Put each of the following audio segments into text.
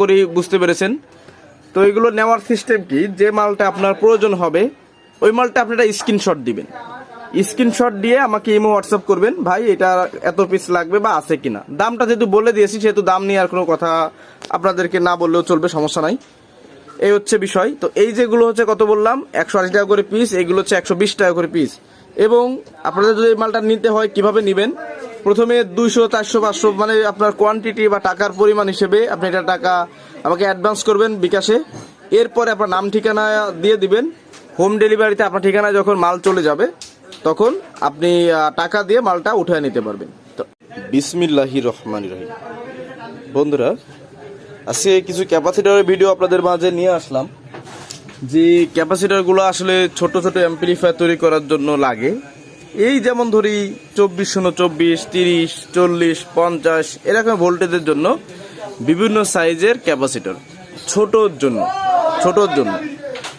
করি বুঝতে পেরেছেন। তো এগুলো নেওয়ার সিস্টেম কি? যে মালটা আপনার প্রয়োজন হবে, ওই মালটা আপনি একটা স্ক্রিনশট দিবেন। স্ক্রিনশট দিয়ে আমাকে ইমো হোয়াটসঅ্যাপ করবেন, ভাই, এটা এত পিস লাগবে বা আছে কিনা? দামটা যেহেতু বলে দিয়েছি, সেহেতু দাম নিয়ে আর কোনো কথা আপনাদেরকে না বললেও চলবে, সমস্যা নাই। এই হচ্ছে বিষয়। তো এই যেগুলো হচ্ছে কত বললাম? একশো আশি টাকা করে পিস এইগুলো হচ্ছে একশো বিশ টাকা করে পিস এবং আপনাদের যদি এই মালটা নিতে হয়, কীভাবে নেবেন? প্রথমে দুইশো, চারশো, পাঁচশো মানে আপনার কোয়ান্টিটি বা টাকার পরিমাণ হিসেবে আপনি এটা টাকা আমাকে অ্যাডভান্স করবেন বিকাশে। এরপরে আপনার নাম, ঠিকানা দিয়ে দিবেন। হোম ডেলিভারিতে আপনার ঠিকানায় যখন মাল চলে যাবে, তখন আপনি টাকা দিয়ে মালটা উঠে নিতে পারবেন। তো বিসমিল্লাহি রহমান রহিম। বন্ধুরা, আজকে কিছু ক্যাপাসিটারের ভিডিও আপনাদের মাঝে নিয়ে আসলাম। যে ক্যাপাসিটারগুলো আসলে ছোট ছোট অ্যাম্পলিফায়ার তৈরি করার জন্য লাগে। এই যেমন ধরি চব্বিশ শূন্য চব্বিশ, তিরিশ, চল্লিশ, পঞ্চাশ, এরকম ভোল্টেজের জন্য বিভিন্ন সাইজের ক্যাপাসিটর। ছোটোর জন্য ছোটোর জন্য।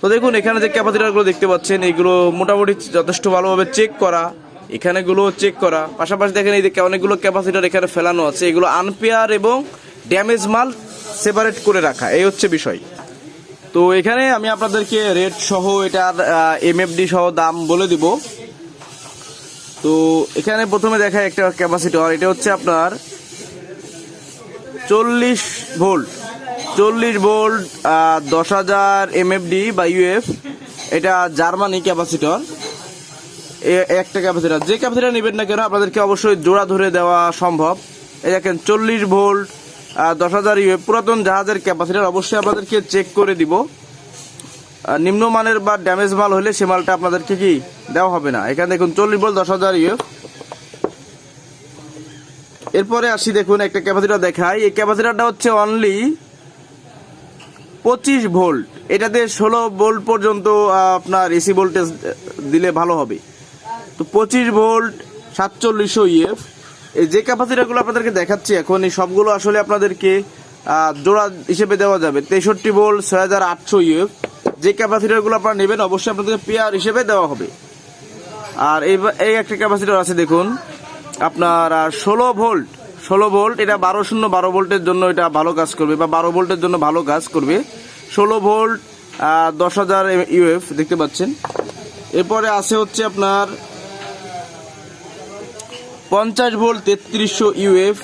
তো দেখুন, এখানে যে ক্যাপাসিটারগুলো দেখতে পাচ্ছেন এইগুলো মোটামুটি যথেষ্ট ভালোভাবে চেক করা এখানেগুলো চেক করা। পাশাপাশি দেখেন এই যে অনেকগুলো ক্যাপাসিটার এখানে ফেলানো আছে, এগুলো আনপেয়ার এবং ড্যামেজ মাল সেপারেট করে রাখা, এই হচ্ছে বিষয়। তো এখানে আমি আপনাদেরকে রেট সহ এটার এমএফডি সহ দাম বলে দিব। তো এখানে প্রথমে দেখায় একটা ক্যাপাসিটর এটা হচ্ছে আপনার চল্লিশ ভোল্ট। চল্লিশ ভোল্ট দশ হাজার এমএফডি বা ইউএফ এটা জার্মানি ক্যাপাসিটর একটা ক্যাপাসিটর যে ক্যাপাসিটর নেবেন না কেন, আপনাদেরকে অবশ্যই জোড়া ধরে দেওয়া সম্ভব। এই দেখেন, চল্লিশ ভোল্ট দশ হাজার ইউএফ পুরাতন জাহাজের ক্যাপাসিটর অবশ্যই আপনাদেরকে চেক করে দিব। নিম্নমানের বা ড্যামেজ মাল হলে সে মালটা আপনাদেরকে কি দেওয়া হবে না? এখানে দেখুন, চল্লিশ ভোল্ট দশ হাজার ইউএফ এরপরে আসি দেখুন, একটা ক্যাপাসিটর দেখাই। এই ক্যাপাসিটরটা হচ্ছে অনলি পঁচিশ ভোল্ট এটাতে ষোলো ভোল্ট পর্যন্ত আপনার এসি ভোল্টেজ দিলে ভালো হবে। তো পঁচিশ ভোল্ট সাতচল্লিশশো ইএফ এই যে ক্যাপাসিটারগুলো আপনাদেরকে দেখাচ্ছি এখন, এই সবগুলো আসলে আপনাদেরকে জোড়া হিসেবে দেওয়া যাবে। তেষট্টি ভোল্ট ছয় হাজার আটশো ইএফ যে ক্যাপাসিটারগুলো আপনারা নেবেন, অবশ্যই আপনাদের পেয়ার হিসেবে দেওয়া হবে। আর এই একটা ক্যাপাসিটার আছে, দেখুন। আপনার ষোলো ভোল্ট ষোলো ভোল্ট, এটা বারো শূন্য, বারো ভোল্টের জন্য এটা ভালো কাজ করবে, বা বারো ভোল্টের জন্য ভালো কাজ করবে। ষোলো ভোল্ট দশ হাজার ইউএফ, দেখতে পাচ্ছেন। এরপরে আছে হচ্ছে আপনার পঞ্চাশ ভোল্ট, তেত্রিশশো ইউএফ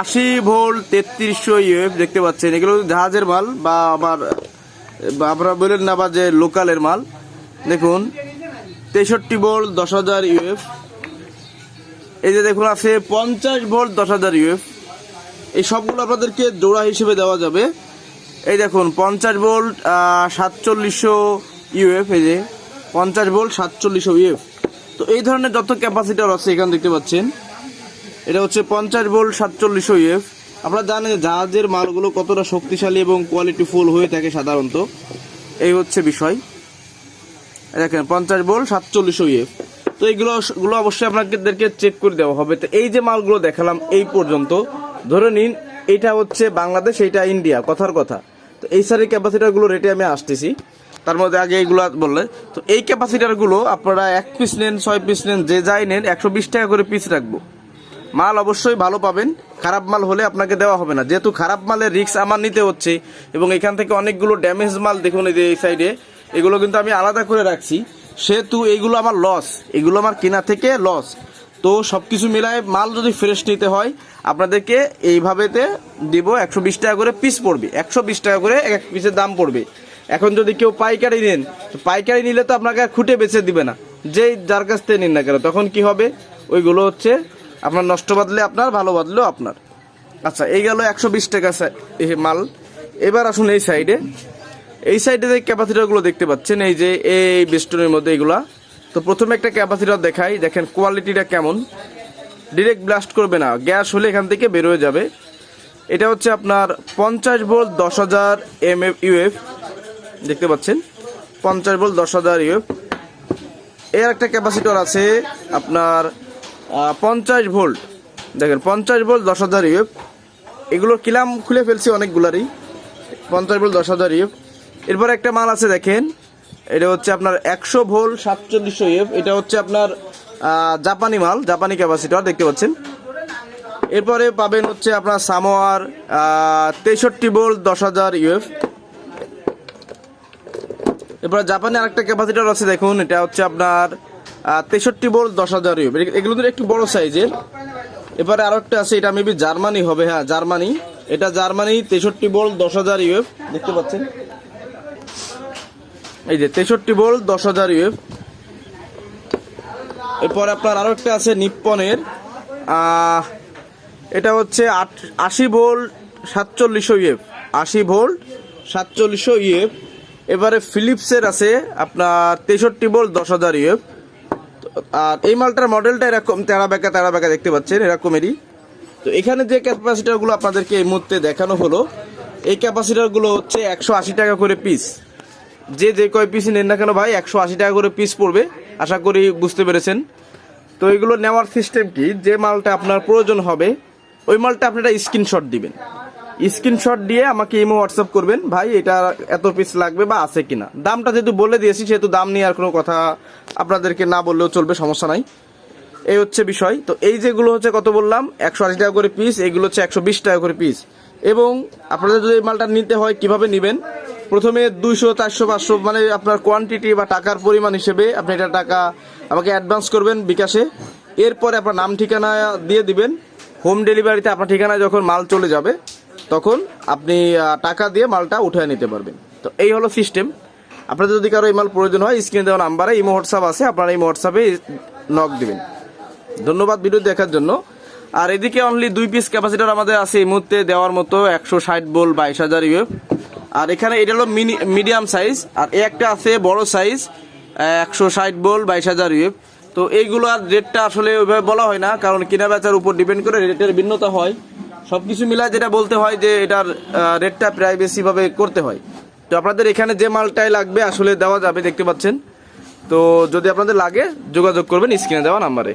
আশি ভোল্ট, তেত্রিশশো ইউএফ, দেখতে পাচ্ছেন। এগুলো জাহাজের মাল বা আমার আপনারা বলেন না বা যে লোকালের মাল, দেখুন, তেষট্টি ভোল্ট, দশ হাজার ইউএফ। এই যে দেখুন, আছে পঞ্চাশ ভোল্ট, দশ হাজার ইউএফ। এই সবগুলো আপনাদেরকে জোড়া হিসেবে দেওয়া যাবে। এই দেখুন, পঞ্চাশ ভোল্ট সাতচল্লিশশো ইউএফ, এই যে পঞ্চাশ ভোল্ট, সাতচল্লিশশো ইউএফ। তো এই ধরনের যত ক্যাপাসিটার আছে এখানে দেখতে পাচ্ছেন, এটা হচ্ছে পঞ্চাশ ভোল্ট, সাতচল্লিশশো ইউএফ। আপনারা জানেন যে জাহাজের মালগুলো কতটা শক্তিশালী এবং কোয়ালিটি ফুল হয়ে থাকে সাধারণত। এই হচ্ছে বিষয়। দেখেন, পঞ্চাশ ভোল্ট সাতচল্লিশশো ইএফ। তো এইগুলো গুলো অবশ্যই আপনাদেরকে চেক করে দেওয়া হবে। তো এই যে মালগুলো দেখালাম এই পর্যন্ত, ধরে নিন, এটা হচ্ছে বাংলাদেশ এইটা ইন্ডিয়া, কথার কথা। তো এই সারি ক্যাপাসিটারগুলো রেটে আমি আসতেছি। তার মধ্যে আগে এইগুলো বললে, তো এই ক্যাপাসিটারগুলো আপনারা এক পিস নেন, ছয় পিস নেন, যে যাই নেন, একশো বিশ টাকা করে পিস রাখব। মাল অবশ্যই ভালো পাবেন। খারাপ মাল হলে আপনাকে দেওয়া হবে না। যেহেতু খারাপ মালের রিস্ক আমার নিতে হচ্ছে এবং এখান থেকে অনেকগুলো ড্যামেজ মাল দেখুন এই এই সাইডে এগুলো কিন্তু আমি আলাদা করে রাখছি। সেহেতু এইগুলো আমার লস এগুলো আমার কেনা থেকে লস তো সব কিছু মিলায় মাল যদি ফ্রেশ নিতে হয়, আপনাদেরকে এইভাবেতে দিব একশো বিশ টাকা করে পিস পড়বে। একশো বিশ টাকা করে এক এক পিসের দাম পড়বে। এখন যদি কেউ পাইকারি নেন পাইকারি নিলে তো আপনাকে খুঁটে বেছে দিবে না। যেই যার কাছ থেকে নিন না কেন, তখন কি হবে? ওইগুলো হচ্ছে আপনার নষ্ট বাদলে আপনার, ভালো বাদলেও আপনার। আচ্ছা এই গেল একশো বিশ টাকা মাল। এবার আসুন এই সাইডে। এই সাইডে যে ক্যাপাসিটারগুলো দেখতে পাচ্ছেন, এই যে এই বেস্টনের মধ্যে এগুলা। তো প্রথমে একটা ক্যাপাসিটার দেখাই, দেখেন কোয়ালিটিটা কেমন। ডিরেক্ট ব্লাস্ট করবে না, গ্যাস হলে এখান থেকে বের হয়ে যাবে। এটা হচ্ছে আপনার পঞ্চাশ ভোল্ট দশ হাজার এম এফ ইউএফ। দেখতে পাচ্ছেন? পঞ্চাশ ভোল্ট দশ হাজার ইউএফ। এর একটা ক্যাপাসিটর আছে আপনার পঞ্চাশ ভোল্ট। দেখেন, পঞ্চাশ ভোল্ট দশ হাজার ইউএফ। এগুলোর কিলাম খুলে ফেলছি অনেকগুলারই। পঞ্চাশ ভোল্ট দশ হাজার ইউএফ। এরপর একটা মাল আছে, দেখেন। এটা হচ্ছে আপনার একশো ভোল্ট সাতচল্লিশশো ইউএফ। এটা হচ্ছে আপনার জাপানি মাল, জাপানি ক্যাপাসিটর, দেখতে পাচ্ছেন। এরপরে পাবেন হচ্ছে আপনার সামোয়ার তেষট্টি ভোল্ট দশ হাজার ইউএফ। এরপর জাপানে আরেকটা ক্যাপাসিটার আছে, দেখুন। এটা হচ্ছে আপনার তেষট্টি বোল্ট দশ হাজার এগুলো একটু বড় সাইজের। এবারে আরও একটা আছে, এটা মেবি জার্মানি হবে হ্যাঁ জার্মানি। এটা জার্মানি, তেষট্টি বোল্ট দশ হাজার ইউএফ দেখতে পাচ্ছেন? এই যে, তেষট্টি বোল্ট দশ হাজার ইউএফ এরপর আপনার আরও একটা আছে নিপ্পনের। এটা হচ্ছে আশি ভোল্ট সাতচল্লিশশো ইউএফ আশি ভোল্ট সাতচল্লিশশো ইউএফ এবারে ফিলিপসের আছে আপনার তেষট্টি ভোল্ট দশ হাজার ইউএফ আর এই মালটার মডেলটা এরকম তেরা বেঁকা তেরা বেঁকা দেখতে পাচ্ছেন, এরকমেরই। তো এখানে যে ক্যাপাসিটারগুলো আপনাদেরকে এই মুহূর্তে দেখানো হলো, এই ক্যাপাসিটারগুলো হচ্ছে একশো আশি টাকা করে পিস যে যে কয় পিস নেন না কেন ভাই, একশো আশি টাকা করে পিস পড়বে, আশা করি বুঝতে পেরেছেন। তো এগুলো নেওয়ার সিস্টেম কি? যে মালটা আপনার প্রয়োজন হবে, ওই মালটা আপনারা স্ক্রিনশট দিবেন। স্ক্রিনশট দিয়ে আমাকে ইমো হোয়াটসঅ্যাপ করবেন। ভাই, এটা এত পিস লাগবে বা আছে কিনা? দামটা যেহেতু বলে দিয়েছি, সেহেতু দাম নিয়ে আর কোনো কথা আপনাদেরকে না বললেও চলবে, সমস্যা নাই। এই হচ্ছে বিষয়। তো এই যেগুলো হচ্ছে কত বললাম? একশো আশি টাকা করে পিস এগুলো হচ্ছে একশো বিশ টাকা করে পিস এবং আপনাদের যদি মালটা নিতে হয়, কীভাবে নেবেন? প্রথমে দুইশো, চারশো, পাঁচশো মানে আপনার কোয়ান্টিটি বা টাকার পরিমাণ হিসেবে আপনি এটা টাকা আমাকে অ্যাডভান্স করবেন বিকাশে। এরপরে আপনার নাম ঠিকানা দিয়ে দিবেন। হোম ডেলিভারিতে আপনার ঠিকানায় যখন মাল চলে যাবে তখন আপনি টাকা দিয়ে মালটা উঠে নিতে পারবেন। তো এই হলো সিস্টেম। আপনাদের যদি কারও এই মাল প্রয়োজন হয়, স্ক্রিনে দেওয়া নাম্বারে ইমো হোয়াটসঅ্যাপ আছে, আপনারা এই হোয়াটসঅ্যাপে নক দিবেন। ধন্যবাদ ভিডিও দেখার জন্য। আর এদিকে অনলি দুই পিস ক্যাপাসিটার আমাদের আছে এই মুহূর্তে, দেওয়ার মতো একশো ষাট বোল বাইশ হাজার ইউএফ আর এখানে এটা হলো মিনি মিডিয়াম সাইজ আর একটা আছে বড় সাইজ একশো ষাট বোল বাইশ হাজার ইউএফ তো এইগুলো আর রেটটা আসলে ওইভাবে বলা হয় না, কারণ কিনা বেচার উপর ডিপেন্ড করে রেটের ভিন্নতা হয়। সব কিছু মিলায় যেটা বলতে হয় যে এটার রেটটা প্রায় বেশিভাবে করতে হয়। তো আপনাদের এখানে যে মালটাই লাগবে, আসলে দেওয়া যাবে, দেখতে পাচ্ছেন। তো যদি আপনাদের লাগে, যোগাযোগ করবেন স্ক্রিনে দেওয়া নাম্বারে।